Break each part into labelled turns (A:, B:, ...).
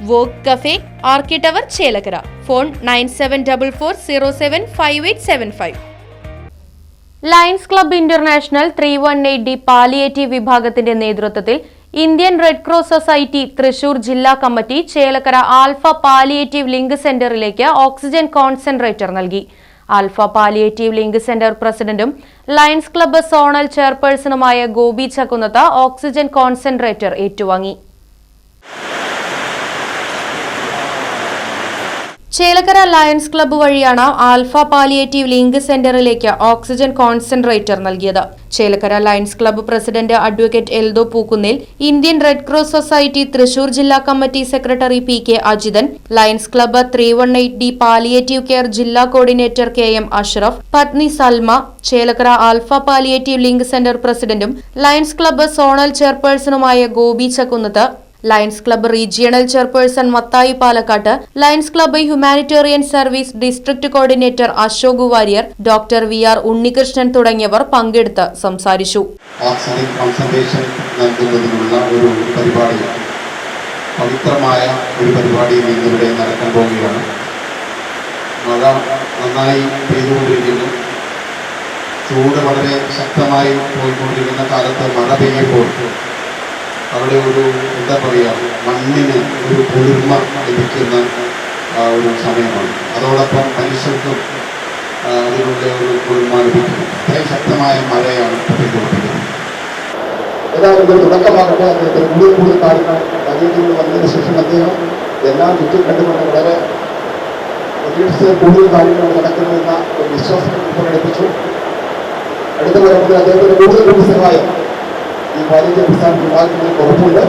A: Wok cafe archi tower Chelakkara. Phone nine seven double four zero seven five eight seven five. Lions club international three one eight D palliative വിഭാഗത്തിന്റെ നേതൃത്വത്തിൽ Indian red cross society Thrissur ജില്ലാ committee Chelakkara alpha palliative link സെന്ററിലേക്ക് oxygen concentrator നൽകി. Alpha palliative link centre പ്രസിഡന്റും Lions club zonal ചെയർപേഴ്സണുമായ Gopi Chakkunnath oxygen concentrator ഏറ്റുവാങ്ങി. Chelakkara Lions club വഴിയാണ് alpha palliative link സെന്ററിലേക്ക് ഓക്സിജൻ കോൺസെൻട്രേറ്റർ നൽകിയത്. Chelakkara Lions club president advocate Eldo Pookkunnil Indian red cross society Thrissur ജില്ലാ committee secretary P K Ajithan Lions club three one eight D palliative care ജില്ലാ coordinator K M Ashraf പത്നി Salma Chelakkara alpha palliative link centre പ്രസിഡന്റും Lions club zonal ചെയർപേഴ്സണുമായ Gopi Chakkunnath Lions club regional chairperson Mathai Palakkatt Lions club humanitarian service district coordinator Ashok Warrier doctor V R Unnikrishnan തുടങ്ങിയവർ പങ്കെടുത്ത് സംസാരിച്ചു.
B: Oxygen concentration നൽകുന്നതിനുള്ള ഒരു പരിപാടി പവിത്രമായ ഒരു പരിപാടിയിൽ ഇന്നിവിടെ നടക്കാൻ പോവുകയാണ്. മഴ നന്നായി പെയ്തുകൊണ്ടിരിക്കുന്നു. ചൂട് വളരെ ശക്തമായി പോയിക്കൊണ്ടിരിക്കുന്ന കാലത്ത് മഴ പെയ്യുമ്പോൾ അവിടെ ഒരു എന്താ പറയുക മണ്ണിന് ഒരു കുളിർമ ലഭിക്കുന്ന ഒരു സമയമാണ്. അതോടൊപ്പം മനുഷ്യർക്കും അതിനുള്ള ഒരു കുളിർമ ലഭിക്കുന്നു. അത്രയും ശക്തമായ മഴയാണ് ഇപ്പോൾ പെയ്തുകൊണ്ടിരിക്കുന്നത്
C: ഏതായാലും ഒരു തുടക്കമാകട്ടെ അദ്ദേഹത്തിന് കൂടുതൽ കൂടുതൽ കാര്യങ്ങൾ വന്നതിന് ശേഷം അദ്ദേഹം എല്ലാം ചുറ്റും കണ്ടുകൊണ്ട് വളരെ പ്രതീക്ഷിച്ച് കൂടുതൽ കാര്യങ്ങൾ നടക്കുന്നുവെന്ന ഒരു വിശ്വാസം പ്രകടിപ്പിച്ചു അടുത്ത വരുമ്പോൾ അദ്ദേഹത്തിന് കൂടുതൽ കൂടുതൽ സഹായം. ഈ പാലിന്റെ അടിസ്ഥാനത്തിൽ ഉണ്ടാക്കുന്നതിന് ഉറപ്പുണ്ട്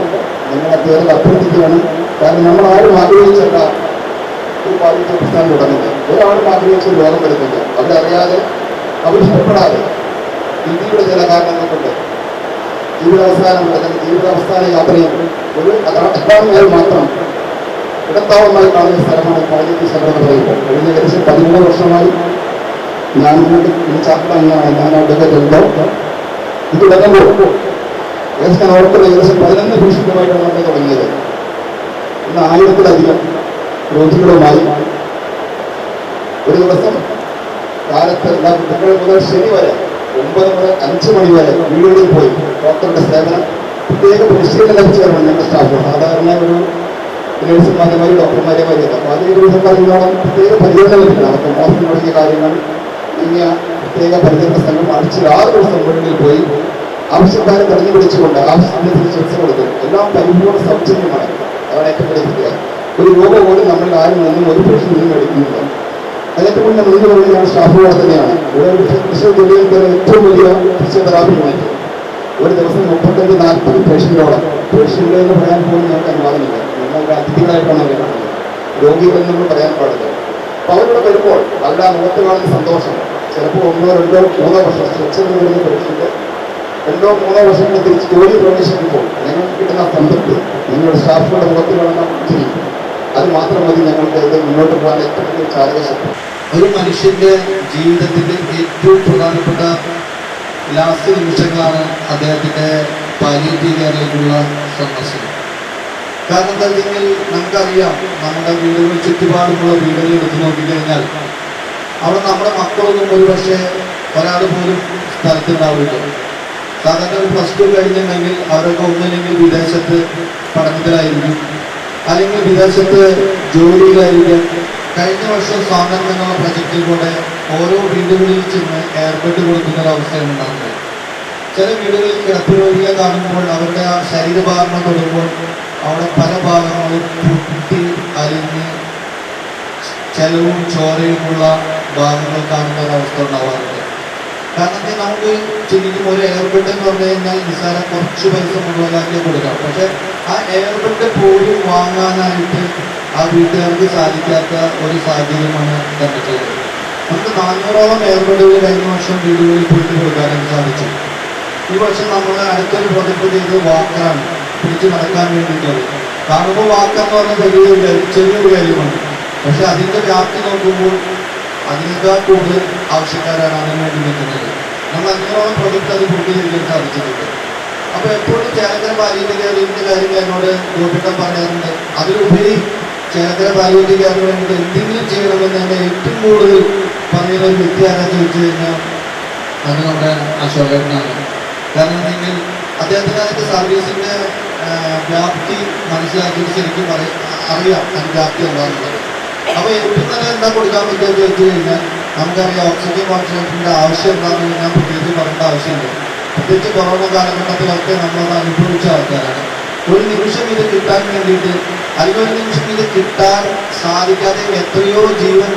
C: നിങ്ങളെ പേരിൽ അഭ്യർത്ഥിക്കുകയാണ്. കാരണം നമ്മൾ ആരും ആഗ്രഹിച്ചല്ല ഈ പാലിന്റെ അടിസ്ഥാനം തുടങ്ങുന്നത്. ഒരാളും ആഗ്രഹിച്ച ലോകം വരുന്നില്ല. അവരറിയാതെ അവരിഷ്ടപ്പെടാതെ ഇന്ത്യയുടെ ചില കാരണങ്ങൾ കൊണ്ട് ജീവിതാവസാനം അല്ലെങ്കിൽ ജീവിതാവസാന യാത്രയും ഒരു അകാരണമായി മാത്രം ഇടത്താവമായി കാണുന്ന സ്ഥലമാണ് പാലിക്കൽ ശബ്ദം പറയുമ്പോൾ കഴിഞ്ഞ ഏകദേശം പതിമൂന്ന് വർഷമായി ഞാൻ ഇങ്ങോട്ട് ഈ ചാപ്റ്ററാണ് ഞാൻ അവിടെ ഉണ്ടോ ഇത് തുടങ്ങുമ്പോൾ ഏകദേശം ഞാൻ ഓർക്കുന്ന ഏകദേശം പതിനൊന്ന് ഭീഷണിയുമായിട്ടാണ് നമ്മൾ തുടങ്ങിയത്. ഇന്ന് ആയിരത്തിലധികം രോഗികളുമായി ഒരു ദിവസം കാലത്ത് കുട്ടികൾ മുതൽ ശനി വരെ ഒമ്പത് മുതൽ അഞ്ച് മണി വരെ വീടുകളിൽ പോയി ഡോക്ടറുടെ സേവനം പ്രത്യേക പരിശീലനം ലഭിച്ചവരാണ് ഞങ്ങളുടെ സ്റ്റാഫ്. സാധാരണ ഒരു നഴ്സുമാരുമായി ഡോക്ടർമാരെ വരിക അപ്പോൾ അതിന് ദിവസം പറയുന്നോളം പ്രത്യേക പരിചരണം ലഭിക്കണം. അവർക്ക് മോശം തുടങ്ങിയ കാര്യങ്ങൾ. ഇങ്ങനെ പ്രത്യേക പരിചരണ സംഘം ആഴ്ചയിൽ ആറ് ദിവസം വീടുകളിൽ പോയി ആവശ്യക്കാരെ തെരഞ്ഞു പിടിച്ചുകൊണ്ട് ആവശ്യത്തിന് ചികിത്സ കൊടുക്കും. എല്ലാം പരിപൂർണ സൗജന്യമാണ്. അതാണ് ഏറ്റവും ഒരു രൂപ പോലും നമ്മളിൽ ആരും നിന്നും ഒരു പ്രശ്നം നിന്നും എടുക്കുന്നില്ല. അതിനൊക്കെ മുന്നേ നിന്ന് പറയുന്ന സ്റ്റാഫുകാർ തന്നെയാണ്. തന്നെ ഏറ്റവും വലിയ ഫിസിയോതെറാപ്പി മാറ്റി ഒരു ദിവസം മുപ്പത്തഞ്ച് നാൽപ്പത് പേഷ്യന്റോളം പേഷ്യന്റെ എന്ന് പറയാൻ പോലും ഞങ്ങൾക്ക് അനുവാദമില്ല. ഞങ്ങളുടെ അതിഥികളായിട്ടാണ് അവരെ കാണുന്നത്. രോഗികൾ പറയാൻ പാടില്ല. അപ്പൊ അവരോട് വരുമ്പോൾ അവരുടെ ആ മുഖത്ത് കാണുന്ന സന്തോഷം. ചിലപ്പോൾ ഒന്നോ രണ്ടോ മൂന്നോ വർഷം. സ്ട്രെച്ചറിൽ വരുന്ന പേഷ്യന്റ് രണ്ടോ മൂന്നോ വർഷങ്ങൾ തിരിച്ച് ജോലി പ്രവേശിക്കുമ്പോൾ നിങ്ങൾക്ക് കിട്ടുന്ന സംതൃപ്തി നിങ്ങളുടെ സ്റ്റാഫുകളുടെ മുഖത്ത് കാണുന്ന ചിരി അത് മാത്രം മതി ഞങ്ങൾക്ക് ഇത് മുന്നോട്ട് പോകാൻ ഏറ്റവും വലിയ ചാലകശക്തി
B: ഒരു മനുഷ്യന്റെ ജീവിതത്തിന്റെ ഏറ്റവും പ്രധാനപ്പെട്ട ലാസ്റ്റ് നിമിഷങ്ങളാണ് അദ്ദേഹത്തിന്റെ പാലിയേറ്റീവ് സന്ദർശനം. കാരണം എന്താ വെച്ചാൽ നമുക്കറിയാം നമ്മുടെ വീടുകൾ ചുറ്റുപാടുമുള്ള വീടുകൾ എടുത്തു നോക്കിക്കഴിഞ്ഞാൽ അവിടെ നമ്മുടെ മക്കളൊന്നും ഒരു പക്ഷേ ഒരാൾ പോലും സ്ഥലത്തുണ്ടാവില്ല സാധാരണ ഒരു പ്ലസ് ടു കഴിഞ്ഞിട്ടുണ്ടെങ്കിൽ അവരൊക്കെ ഒന്നില്ലെങ്കിൽ വിദേശത്ത് പഠനത്തിലായിരിക്കും. അല്ലെങ്കിൽ വിദേശത്ത് ജോലിയിലായിരിക്കും. കഴിഞ്ഞ വർഷം സ്വാതന്ത്ര്യം എന്നുള്ള പ്രൊജക്റ്റിൽ കൂടെ ഓരോ വീടുകളിൽ ചെന്ന് ഏർപ്പെട്ട് കൊടുക്കുന്ന ഒരു അവസ്ഥയാണ് ഉണ്ടാകുന്നത് ചില വീടുകളിൽ കിടപ്പ് രോഗികളെ കാണുമ്പോൾ അവരുടെ ആ ശരീരഭാഗങ്ങൾ തൊടുമ്പോൾ അവിടെ പല ഭാഗങ്ങളും പൊട്ടി അലിഞ്ഞ് ചെലവും ചോരയുമുള്ള ഭാഗങ്ങൾ കാണുന്ന ഒരവസ്ഥ ഉണ്ടാവാറുണ്ട്. കാരണം നമുക്ക് ശരിക്കും ഒരു എയർബെഡ് എന്ന് പറഞ്ഞു കഴിഞ്ഞാൽ നിസ്സാരം കുറച്ച് പൈസ മുകളിലാക്കി കൊടുക്കാം. പക്ഷെ ആ എയർബെഡ് പോലും വാങ്ങാനായിട്ട് ആ വീട്ടുകാർക്ക് സാധിക്കാത്ത ഒരു സാഹചര്യമാണ് കണ്ടിട്ടുള്ളത് നമുക്ക് നാനൂറോളം ഏർപ്പെടുകൾ കഴിഞ്ഞ വർഷം വീടുകളിൽ പോയിട്ട് കൊടുക്കാനായിട്ട് സാധിച്ചു. ഈ വർഷം നമ്മൾ അടുത്തൊരു പ്രൊജക്ട് ചെയ്ത് വാക്കാണ് പിടിച്ചു നടക്കാൻ വേണ്ടിയിട്ടുള്ളത് കാണുമ്പോൾ വാക്കെന്ന് പറഞ്ഞ വലിയൊരു ചെറിയൊരു കാര്യമാണ്. പക്ഷെ അതിന്റെ വ്യാപ്തി നോക്കുമ്പോൾ അതിനേക്കാൾ കൂടുതൽ ആവശ്യക്കാരാണ് അതിനു വേണ്ടി നിൽക്കുന്നത് നമ്മൾ അഞ്ഞൂറോളം പ്രൊജക്ട് അത് പൂർത്തീകരിക്കാൻ സാധിച്ചിട്ടുണ്ട്. അപ്പൊ എപ്പോഴും ചേലക്കര പാലിയേറ്റീവ് കെയറിന്റെ കാര്യം എന്നോട് ഗോപിട്ടം പറയാറുണ്ട്. അതിലുപരി ചേലക്കര പാലിയേറ്റീവ് കെയറിന് വേണ്ടിയിട്ട് എന്തെങ്കിലും ചെയ്യണമെന്ന് തന്നെ ഏറ്റവും കൂടുതൽ പറയുന്ന ഒരു വ്യക്തി ആരാന്ന് ചോദിച്ചു കഴിഞ്ഞാൽ അത് നമ്മുടെ അശോകനാണ് കാരണം എന്തെങ്കിൽ അദ്ദേഹത്തിന് അതിന്റെ സർവീസിന്റെ ആ, വ്യാപ്തി മനസ്സിലാക്കിയിട്ട് ശരിക്കും അറിയാം അതിന്റെ വ്യാപ്തി എന്താണെന്നുള്ളത്. അപ്പൊ എനിക്ക് തന്നെ എന്താ കൊടുക്കാൻ പറ്റുക എന്ന് ചോദിച്ചു കഴിഞ്ഞാൽ നമുക്കറിയാം ഓക്സിജൻ കോൺസെൻട്രേഷന്റെ ആവശ്യം എന്താണെന്ന് ഞാൻ പ്രത്യേകിച്ച് പറയേണ്ട ആവശ്യമില്ല. പ്രത്യേകിച്ച് കൊറോണ കാലഘട്ടത്തിലൊക്കെ നമ്മളത് അനുഭവിച്ച ആൾക്കാരാണ്. ഒരു നിമിഷം ഇത് കിട്ടാൻ വേണ്ടിയിട്ട് അല്ലെങ്കിൽ ഒരു നിമിഷം ഇത് കിട്ടാൻ സാധിക്കാതെ എത്രയോ ജീവൻ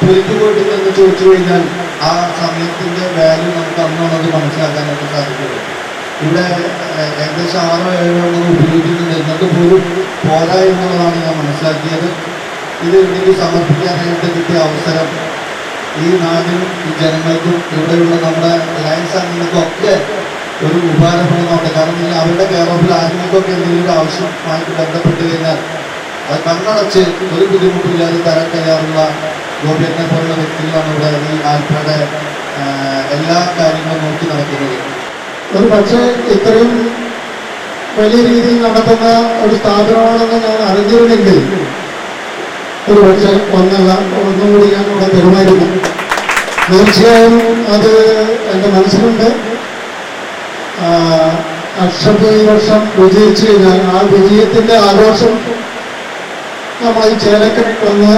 B: പൊലിഞ്ഞു എന്ന് ചോദിച്ചു കഴിഞ്ഞാൽ ആ സമയത്തിന്റെ വാല്യൂ നമുക്ക് അന്നുള്ളത് മനസ്സിലാക്കാനായിട്ട് സാധിക്കുള്ളൂ ഇവിടെ ഏകദേശം ആറോ ഏഴോ ഉപയോഗിക്കുന്നുണ്ട്. എന്നിട്ട് പോലും പോരാ എന്നുള്ളതാണ് ഞാൻ മനസ്സിലാക്കിയത്. ഇത് എനിക്ക് സമർപ്പിക്കാനായിട്ട് കിട്ടിയ അവസരം ഈ നാടിനും ഈ ജനങ്ങൾക്കും ഇവിടെയുള്ള നമ്മുടെ ലയൻസ് അംഗങ്ങൾക്കൊക്കെ ഒരു ഉപകാരപ്പെടുന്നുണ്ട് കാരണം അവരുടെ കെയർ ഓഫിൽ ആരെങ്കിലുമൊക്കെ എന്തെങ്കിലും ആവശ്യമായിട്ട് ബന്ധപ്പെട്ട് കഴിഞ്ഞാൽ അത് കണ്ണടച്ച് ഒരു ബുദ്ധിമുട്ടില്ലാതെ തരാൻ കഴിയാറുള്ള ഗോപിയനെ പോലുള്ള വ്യക്തികളാണ് ഇവിടെ ഈ ആൽഫയുടെ എല്ലാ കാര്യങ്ങളും നോക്കി നടക്കുന്നത്.
D: ഒരു പക്ഷേ ഇത്രയും വലിയ രീതിയിൽ നടത്തുന്ന ഒരു സ്ഥാപനമാണെന്ന് ഞാൻ അറിഞ്ഞിരുന്നെങ്കിൽ ഒരു പക്ഷെ വന്നുള്ള ഒന്നുകൂടി ഞാൻ ഇവിടെ തരുമായിരുന്നു തീർച്ചയായും അത് എന്റെ മനസ്സിലുണ്ട്. അക്ഷബ് ഈ വർഷം വിജയിച്ചു കഴിഞ്ഞാൽ ആ വിജയത്തിന്റെ ആഘോഷം നമ്മളീ ചേലക്കര വന്ന്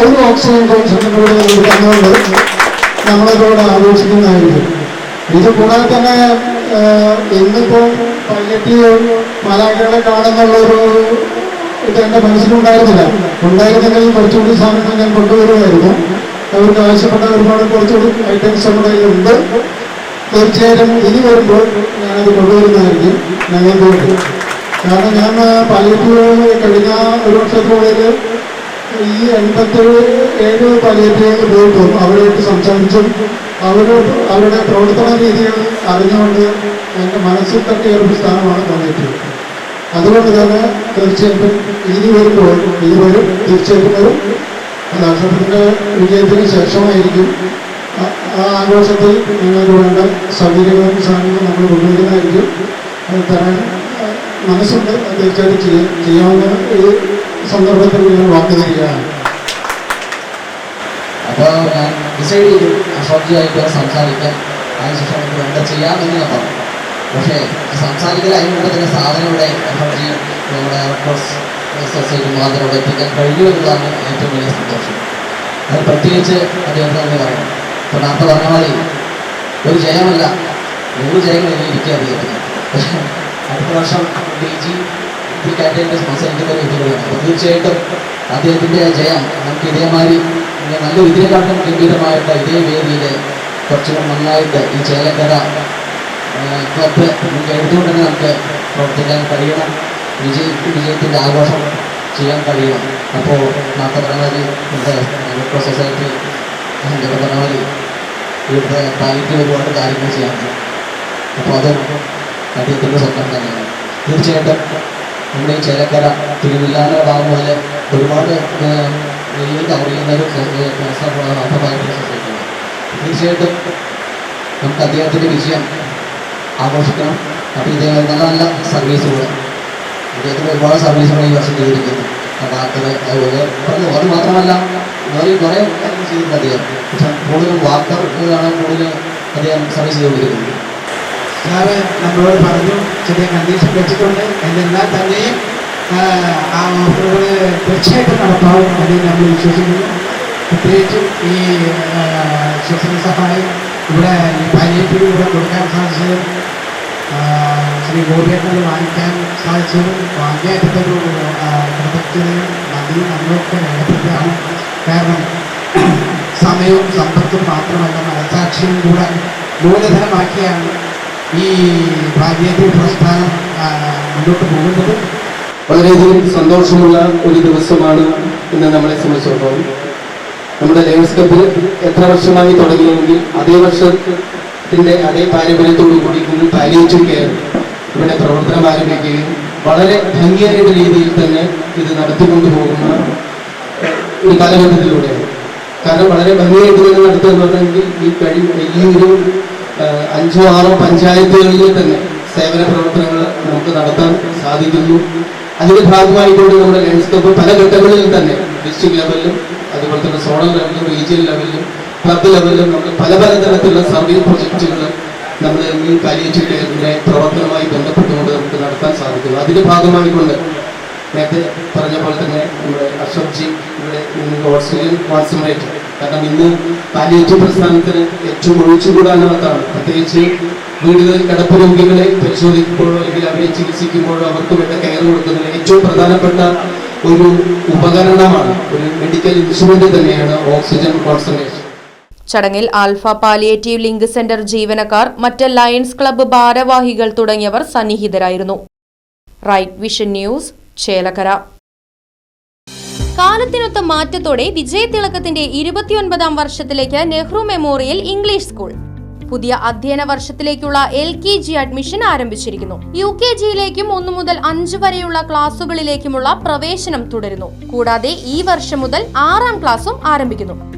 D: ഒരു ഓക്സിജൻ കോൺസെൻട്രേറ്റ് നമ്മൾ തന്നുകൊണ്ട് നമ്മളതോട് ആഘോഷിക്കുന്നതായിരിക്കും. ഇത് കൂടാതെ തന്നെ ഇന്നിപ്പോൾ പയ്യറ്റിയോ മലയാളികളെ കാണുന്നുള്ളൊരു എന്റെ മനസ്സിലുണ്ടായിരുന്നില്ല. ഉണ്ടായിരുന്നെങ്കിൽ കുറച്ചുകൂടി സാധനങ്ങൾ ഞാൻ കൊണ്ടുവരുമായിരുന്നു. അവർക്ക് ആവശ്യപ്പെട്ട ഒരുപാട് കുറച്ചുകൂടി ഐറ്റംസ് നമ്മുടെ കയ്യിലുണ്ട്. തീർച്ചയായിട്ടും ഇനി വരുമ്പോൾ ഞാനത് കൊണ്ടുവരുന്നതായിരിക്കും. ഞങ്ങൾക്ക് വേണ്ടി കാരണം ഞാൻ പലേറ്റുകൾ കഴിഞ്ഞ ഒരു വർഷത്തിനുള്ളിൽ ഈ എൺപത്തി ഏഴ് പലേറ്റുകൾ പോയിട്ടും അവരുമായിട്ട് സംസാരിച്ചും അവർ അവരുടെ പ്രവർത്തന രീതികൾ അറിഞ്ഞുകൊണ്ട് എന്റെ മനസ്സിൽ തട്ടിയ ഒരു സ്ഥാനമാണ് പലയറ്റീവ് അതുകൊണ്ട് തന്നെ തീർച്ചയായിട്ടും ഇനി വരുമ്പോൾ ഇനി വരും തീർച്ചയായിട്ടും വരും. അത് അക്ഷരത്തിന്റെ വിജയത്തിന് ശേഷമായിരിക്കും. ആ- ആഘോഷത്തിൽ നിങ്ങൾക്ക് വേണ്ട സൗകര്യങ്ങളും സാധനങ്ങളും നമ്മൾ കൊണ്ടുവരുന്നതായിരിക്കും. അത് തരാൻ മനസ്സുണ്ട്. തീർച്ചയായിട്ടും ചെയ്യാൻ ചെയ്യാവുന്ന ഈ സന്ദർഭത്തിൽ ഞാൻ വാക്ക് തരികയാണ്.
E: അപ്പോൾ ഞാൻ ഡിസൈഡ് ചെയ്തു. അശോക്ജിയായിട്ട് സംസാരിക്കാൻ അതിനുശേഷം നമുക്ക് എന്താ ചെയ്യാമെന്ന് ഞാൻ പറഞ്ഞു. പക്ഷേ സംസാരിക്കൽ അതിന് മുമ്പ് തന്നെ സാധനം ഇവിടെ അശോക്ജി നമ്മുടെ സൊസൈറ്റി മാത്രം ഇവിടെ എത്തിക്കാൻ കഴിയും എന്നതാണ് ഏറ്റവും വലിയ സന്തോഷം. അത് പ്രത്യേകിച്ച് അദ്ദേഹത്തെ തന്നെ പറയണം ഇപ്പോൾ നേരത്തെ പറഞ്ഞ മാതിരി ഒരു ജയമല്ല നൂറ് ജയങ്ങൾ ഇരിക്കുക അദ്ദേഹത്തിന്. അടുത്ത വർഷം ഡി ജി ഈ കാറ്റഗറി സംസാരിക്കുന്ന വ്യക്തികളാണ് അപ്പോൾ തീർച്ചയായിട്ടും അദ്ദേഹത്തിന്റെ ജയം നമുക്ക് ഇതേമാതിരി നല്ല ഇതിനെക്കാട്ടും ഗംഭീരമായിട്ട് ഇതേ വേദിയിൽ കുറച്ചുകൂടെ നന്നായിട്ട് ഈ ചേലക്കര ക്ലബ്ബ് നമുക്ക് എടുത്തുകൊണ്ട് തന്നെ നമുക്ക് പ്രവർത്തിക്കാൻ കഴിയണം. വിജയ വിജയത്തിന്റെ ആഘോഷം ചെയ്യാൻ കഴിയണം. അപ്പോൾ മാതിരി നമ്മുടെ റെഡ് സൊസൈറ്റി എന്തൊക്കെ പറഞ്ഞ മാതിരി ഇവിടുത്തെ പാലിറ്റി ഒരുപാട് കാര്യങ്ങൾ ചെയ്യാറുണ്ട് അപ്പോൾ അതും അദ്ദേഹത്തിന്റെ സ്വന്തം തന്നെയാണ്. തീർച്ചയായിട്ടും നമ്മുടെ ഈ ചേലക്കര തിരുവില്ലാന്റെ ഭാഗം പോലെ ഒരുപാട് ഏരിയയിൽ അറിയുന്ന ഒരു സൊസൈറ്റിയാണ് തീർച്ചയായിട്ടും നമുക്ക് അദ്ദേഹത്തിന്റെ വിജയം ആഘോഷിക്കണം. അപ്പോൾ ഇതേ നല്ല നല്ല സർവീസുകൾ അദ്ദേഹത്തിന് ഒരുപാട് സർവീസുകൾ ഈ വർഷം ചെയ്തിരിക്കുന്നു. വാർത്തകൾ അതുപോലെ പറഞ്ഞു അത് മാത്രമല്ല വേറെ കുറേ കാര്യങ്ങൾ ചെയ്തിട്ടുണ്ട് അദ്ദേഹം. പക്ഷെ കൂടുതലും വാർത്തകളാണ് കൂടുതൽ അദ്ദേഹം സർവീസ് ചെയ്തുകൊണ്ടിരിക്കുന്നത്.
F: സാറ് നമ്മളോട് പറഞ്ഞു ചെറിയ കണ്ടീഷൻ വെച്ചിട്ടുണ്ട് എന്നാൽ തന്നെയും ആ, ഓഫറുകൾ തീർച്ചയായിട്ടും നടപ്പാവും അതിൽ നമ്മൾ വിശ്വസിക്കുന്നു. പ്രത്യേകിച്ചും ഈ ശ്വസന സഹായം ഇവിടെ പാലിയേറ്റീവ് ഇവിടെ കൊടുക്കാൻ സാധിച്ചതും ശ്രീ ഗോപിയേട്ടനത് വാങ്ങിക്കാൻ സാധിച്ചതും അങ്ങേയറ്റത്തൊരു കൃതജ്ഞതയും നന്ദിയും നമ്മളൊക്കെ കാരണം സമയവും സമ്പത്തും മാത്രമല്ല മനസാക്ഷിയും കൂടെ മൂലധനമാക്കിയാണ് ഈ ഭാഗ്യത്തിൽ പ്രസ്ഥാനം മുന്നോട്ട് പോകുന്നത്.
G: വളരെയധികം സന്തോഷമുള്ള ഒരു ദിവസമാണ് ഇന്ന് നമ്മളെ സംബന്ധിച്ചിടത്തോളം. നമ്മുടെ ലയൺസ് കപ്പിൽ എത്ര വർഷമായി തുടങ്ങിയെങ്കിൽ അതേ വർഷത്തിന്റെ അതേ പാരമ്പര്യത്തോടു കൂടി ഇന്ന് പാലിയേറ്റീവ് കെയർ ഇവിടെ പ്രവർത്തനം ആരംഭിക്കുകയും വളരെ ഭംഗിയായിട്ട് രീതിയിൽ തന്നെ ഇത് നടത്തിക്കൊണ്ടു പോകുന്ന ഒരു കാലഘട്ടത്തിലൂടെയാണ് കാരണം വളരെ ഭംഗിയായിട്ട് തന്നെ നടത്തുന്നുണ്ടെങ്കിൽ ഈ കഴി ഈ ഒരു അഞ്ചോ ആറോ പഞ്ചായത്തുകളിൽ തന്നെ സേവന പ്രവർത്തനങ്ങൾ നമുക്ക് നടത്താൻ സാധിക്കുന്നു. അതിന്റെ ഭാഗമായിക്കൊണ്ട് നമ്മുടെ ലാൻഡ്സ്കേപ്പ് പല ഘട്ടങ്ങളിൽ തന്നെ ഡിസ്ട്രിക്ട് ലെവലിലും അതുപോലെ തന്നെ സോണൽ ലെവലിലും റീജിയൻ ലെവലിലും ക്ലബ്ബ് ലെവലിലും പല പല തരത്തിലുള്ള സർവീസ് പ്രൊജക്റ്റുകൾ നമ്മൾ ഈ പ്രവർത്തനമായി പ്രവർത്തനവുമായി ബന്ധപ്പെട്ടുകൊണ്ട് നമുക്ക് നടത്താൻ സാധിക്കുന്നു. അതിന്റെ ഭാഗമായിക്കൊണ്ട് നേരത്തെ പറഞ്ഞ പോലെ തന്നെ നമ്മുടെ അശോക് ജി ഇവിടെ ഓസ്ട്രേലിയൻ കോൺസെൻട്രേറ്റ്. കാരണം ഇന്ന് പാലിയേറ്റീവ് പ്രസ്ഥാനത്തിന് ഏറ്റവും ഒഴിച്ചുകൂടാനാകത്താണ് പ്രത്യേകിച്ച് വീടുകളിൽ കിടപ്പ് രോഗികളെ പരിശോധിക്കുമ്പോഴോ അല്ലെങ്കിൽ അവരെ ചികിത്സിക്കുമ്പോഴോ അവർക്ക് വേണ്ട കെയർ കൊടുക്കുന്നതിൽ ഏറ്റവും പ്രധാനപ്പെട്ട ഒരു ഉപകരണമാണ്. ഒരു മെഡിക്കൽ ഇൻസ്ട്രുമെന്റ് തന്നെയാണ് ഓക്സിജൻ കോൺസെൻട്രേഷൻ
A: ചടങ്ങിൽ ആൽഫ പാലിയേറ്റീവ് ലിങ്ക് സെന്റർ ജീവനക്കാർ മറ്റ് ലയൺസ് ക്ലബ്ബ് ഭാരവാഹികൾ തുടങ്ങിയവർ സന്നിഹിതരായിരുന്നു. Right Vision News Chelakkara. കാലത്തിനൊത്ത മാറ്റത്തോടെ വിജയതിളക്കത്തിന്റെ ഇരുപത്തിയൊൻപതാം വർഷത്തിലേക്ക് നെഹ്റു മെമ്മോറിയൽ ഇംഗ്ലീഷ് സ്കൂൾ. പുതിയ അധ്യയന വർഷത്തിലേക്കുള്ള എൽ കെ ജി അഡ്മിഷൻ ആരംഭിച്ചിരിക്കുന്നു. യു കെ ജിയിലേക്കും ഒന്നു മുതൽ അഞ്ച് വരെയുള്ള ക്ലാസുകളിലേക്കുമുള്ള പ്രവേശനം തുടരുന്നു. കൂടാതെ ഈ വർഷം മുതൽ ആറാം ക്ലാസും ആരംഭിക്കുന്നു.